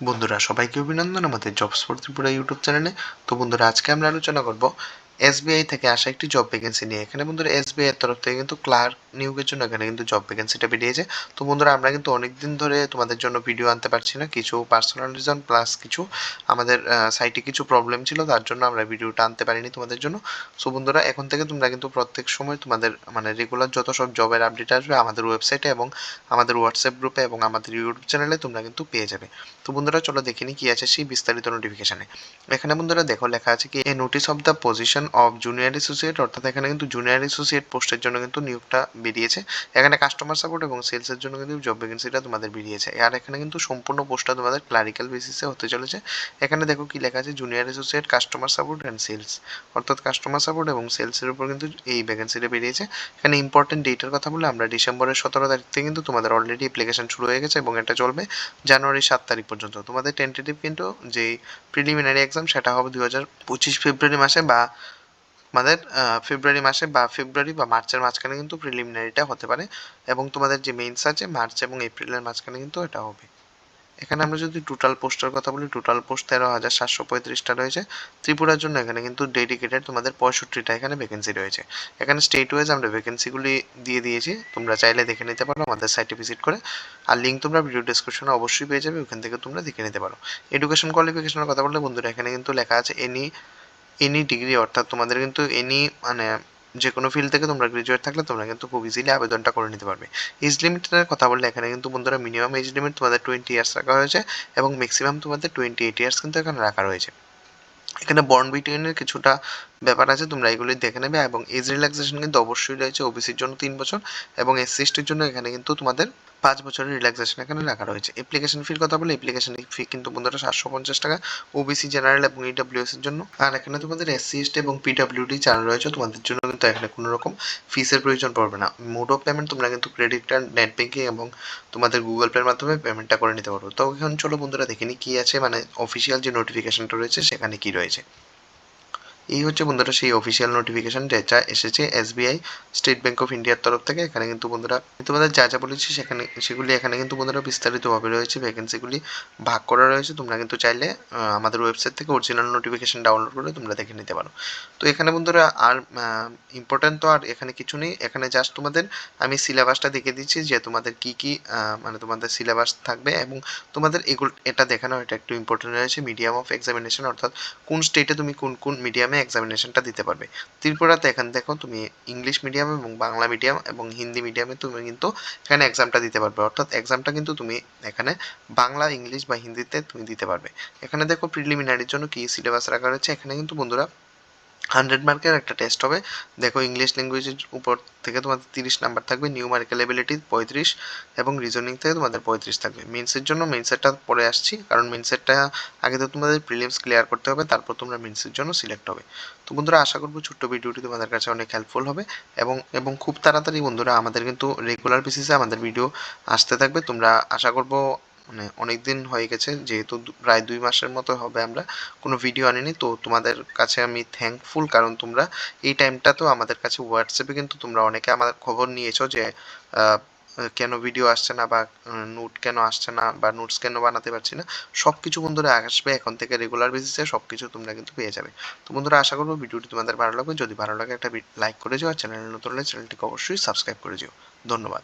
বন্ধুরা, সবাইকে অভিনন্দন আমাদের জবস ফর ত্রিপুরা ইউটিউব চ্যানেলে তো বন্ধুরা, আজকে আমরা আলোচনা করব এসবিআই থেকে আসা একটি জব ভ্যাকেন্সি নিয়ে। এখানে বন্ধুরা এসবিআই এর তরফ থেকে কিন্তু ক্লার্ক নিয়োগের জন্য এখানে কিন্তু জব ভ্যাকেন্সিটা বেরিয়েছে। তো বন্ধুরা, আমরা কিন্তু অনেক দিন ধরে তোমাদের জন্য ভিডিও আনতে পারছি না। কিছু পার্সোনাল রিজন প্লাস কিছু আমাদের সাইটে কিছু প্রবলেম ছিল, তার জন্য আমরা ভিডিওটা আনতে পারিনি তোমাদের জন্য। সো বন্ধুরা, এখন থেকে তোমরা কিন্তু প্রত্যেক সময় তোমাদের মানে রেগুলার যত সব জবের আপডেট আসবে আমাদের ওয়েবসাইটে এবং আমাদের হোয়াটসঅ্যাপ গ্রুপে এবং আমাদের ইউটিউব চ্যানেলে তোমরা কিন্তু পেয়ে যাবে। তো বন্ধুরা, চলো দেখিনি কি আছে সেই বিস্তারিত নোটিফিকেশানে এখানে বন্ধুরা দেখো লেখা আছে কি a notice of the position of junior associate অর্থাৎ এখানে কিন্তু জুনিয়র অ্যাসোসিয়েট পোস্টের জন্য কিন্তু নিয়োগটা বেরিয়েছে। এখানে কাস্টমার সাপোর্ট এবং সেলসের জন্য কিন্তু জব ভ্যাকেন্সিটা তোমাদের বেরিয়েছে। আর এখানে কিন্তু সম্পূর্ণ পোস্টটা তোমাদের ক্লারিক্যাল বেসিসে হতে চলেছে। এখানে দেখো কি লেখা আছে junior associate customer support and sales অর্থাৎ কাস্টমার সাপোর্ট এবং সেলসের উপর কিন্তু এই ভ্যাকেন্সিটা বেরিয়েছে। এখানে ইম্পর্টেন্ট ডেটের কথা বলে আমরা ডিসেম্বরের সতেরো তারিখ থেকে কিন্তু তোমাদের অলরেডি অ্যাপ্লিকেশন শুরু হয়ে গেছে এবং এটা চলবে জানুয়ারি সাত তারিখ পর্যন্ত। তোমাদের টেন্টেটিভ কিন্তু যে প্রিলিমিনারি এক্সাম সেটা হবে দু হাজার পঁচিশ ফেব্রুয়ারি মাসে বা তোমাদের ফেব্রুয়ারি মাসে বা ফেব্রুয়ারি বা মার্চের মাঝখানে কিন্তু প্রিলিমিনারিটা হতে পারে এবং তোমাদের যে মেইনস আছে মার্চ এবং এপ্রিলের মাঝখানে কিন্তু এটা হবে। এখানে আমরা যদি টোটাল পোস্টের কথা বলি টোটাল পোস্ট তেরো হাজার সাতশো পঁয়ত্রিশটা রয়েছে। ত্রিপুরার জন্য এখানে কিন্তু ডেডিকেটেড তোমাদের পঁয়ষট্টিটা এখানে ভ্যাকেন্সি রয়েছে। এখানে স্টেট ওয়াইজ আমরা ভ্যাকেন্সিগুলি দিয়ে দিয়েছি। তোমরা চাইলে দেখে নিতে পারো আমাদের সাইটে ভিজিট করে। আর লিঙ্ক তোমরা ভিডিও ডিসক্রিপশনে অবশ্যই পেয়ে যাবে, ওখান থেকে তোমরা দেখে নিতে পারো। এডুকেশন কোয়ালিফিকেশনের কথা বললে বন্ধুরা, এখানে কিন্তু লেখা আছে এনি এনি ডিগ্রি অর্থাৎ তোমাদের কিন্তু এনি মানে যে কোনো ফিল্ড থেকে তোমরা গ্রাজুয়েট থাকলে তোমরা কিন্তু খুব ইজিলি আবেদনটা করে নিতে পারবে। এজ লিমিটের কথা বললে এখানে কিন্তু বন্ধুরা মিনিমাম এজ লিমিট তোমাদের টোয়েন্টি ইয়ার্স রাখা হয়েছে এবং ম্যাক্সিমাম তোমাদের টোয়েন্টি এইট ইয়ার্স কিন্তু এখানে রাখা রয়েছে। এখানে বন্ড বিটুইনের কিছুটা ব্যাপার আছে, তোমরা এগুলি দেখে নেবে এবং এজ রিল্যাক্সেশন কিন্তু অবশ্যই রয়েছে ওবিসির জন্য তিন বছর এবং এসসি এসটির জন্য এখানে কিন্তু তোমাদের পাঁচ বছরের রিল্যাক্সেশন এখানে রাখা রয়েছে। অ্যাপ্লিকেশন ফির কথা বলে অ্যাপ্লিকেশন ফি কিন্তু বন্ধুরা সাতশো পঞ্চাশ টাকা ওবিসি জেনারেল এবং ইডাব্লিউএস এর জন্য। আর এখানে তোমাদের এসসি এসটি এবং পিডাব্লিউডি চালু রয়েছে, তোমাদের জন্য কিন্তু এখানে কোনো রকম ফিসের প্রয়োজন পড়বে না। মোড অফ পেমেন্ট তোমরা কিন্তু ক্রেডিট কার্ড নেট ব্যাঙ্কিং এবং তোমাদের গুগল পের মাধ্যমে পেমেন্টটা করে নিতে পারো। তো এখন চলো বন্ধুরা দেখিনি কি আছে মানে অফিসিয়াল যে নোটিফিকেশনটা রয়েছে, সেখানে কি রয়েছে। এই হচ্ছে বন্ধুরা সেই অফিসিয়াল নোটিফিকেশন যেটা এসেছে এসবিআই স্টেট ব্যাঙ্ক অফ ইন্ডিয়ার তরফ থেকে, এখানে কিন্তু বন্ধুরা তোমাদের যা যা বলেছি সেখানে, সেগুলি এখানে কিন্তু বন্ধুরা বিস্তারিতভাবে রয়েছে ভ্যাকেন্সিগুলি ভাগ করা রয়েছে, তোমরা কিন্তু চাইলে আমাদের ওয়েবসাইট থেকে অরিজিনাল নোটিফিকেশন ডাউনলোড করে তোমরা দেখে নিতে পারো। তো এখানে বন্ধুরা আর ইম্পর্টেন্ট তো আর এখানে কিছু নেই, এখানে জাস্ট তোমাদের আমি সিলেবাসটা দেখে দিচ্ছি যে তোমাদের কি কি মানে তোমাদের সিলেবাস থাকবে এবং তোমাদের এগুলো, এটা দেখানো, এটা একটু ইম্পর্টেন্ট রয়েছে মিডিয়াম অফ এক্সামিনেশন অর্থাৎ কোন স্টেটে তুমি কোন কোন মিডিয়ামে এক্সামিনেশনটা দিতে পারবে। ত্রিপুরাতে এখানে দেখো তুমি ইংলিশ মিডিয়াম এবং বাংলা মিডিয়াম এবং হিন্দি মিডিয়ামে তুমি কিন্তু এখানে এক্সামটা দিতে পারবে। অর্থাৎ এক্সামটা কিন্তু তুমি এখানে বাংলা ইংলিশ বা হিন্দিতে তুমি দিতে পারবে। এখানে দেখো প্রিলিমিনারির জন্য কি সিলেবাস রাখা রয়েছে? এখানে কিন্তু বন্ধুরা হান্ড্রেড মার্কের একটা টেস্ট হবে। দেখো ইংলিশ ল্যাঙ্গুয়েজের উপর থেকে তোমাদের তিরিশ নাম্বার থাকবে নিউ মার্কেল এবিলিটি পঁয়ত্রিশ এবং রিজনিং থেকে তোমাদের পঁয়ত্রিশ থাকবে। মেন্সের জন্য মেন্সেরটা পরে আসছি, কারণ মেন্সেরটা আগে তো তোমাদের প্রিলিমস ক্লিয়ার করতে হবে, তারপর তোমরা মেন্সের জন্য সিলেক্ট হবে। তো বন্ধুরা, আশা করব ছোট্ট ভিডিওটি তোমাদের কাছে অনেক হেল্পফুল হবে এবং এবং খুব তাড়াতাড়ি বন্ধুরা, আমাদের কিন্তু রেগুলার বেসিসে আমাদের ভিডিও আসতে থাকবে। তোমরা আশা করব মানে অনেক দিন হয়ে গেছে, যেহেতু প্রায় দুই মাসের মতো হবে আমরা কোনো ভিডিও আনিনি, তো তোমাদের কাছে আমি থ্যাঙ্কফুল কারণ তোমরা এই টাইমটা তো আমাদের কাছে হোয়াটসঅ্যাপে কিন্তু তোমরা অনেকে আমাদের খবর নিয়েছো যে কেন ভিডিও আসছে না বা নোট কেন আসছে না বা নোটস কেন বানাতে পারছি না সব কিছু বন্ধুরা আসবে এখন থেকে রেগুলার বেসিসে সব কিছু তোমরা কিন্তু পেয়ে যাবে। তো বন্ধুরা আশা করব ভিডিওটি তোমাদের ভালো লাগবে, যদি ভালো লাগে একটা লাইক করে যাও আর চ্যানেল নতুন হলে চ্যানেলটিকে অবশ্যই সাবস্ক্রাইব করে যাও ধন্যবাদ।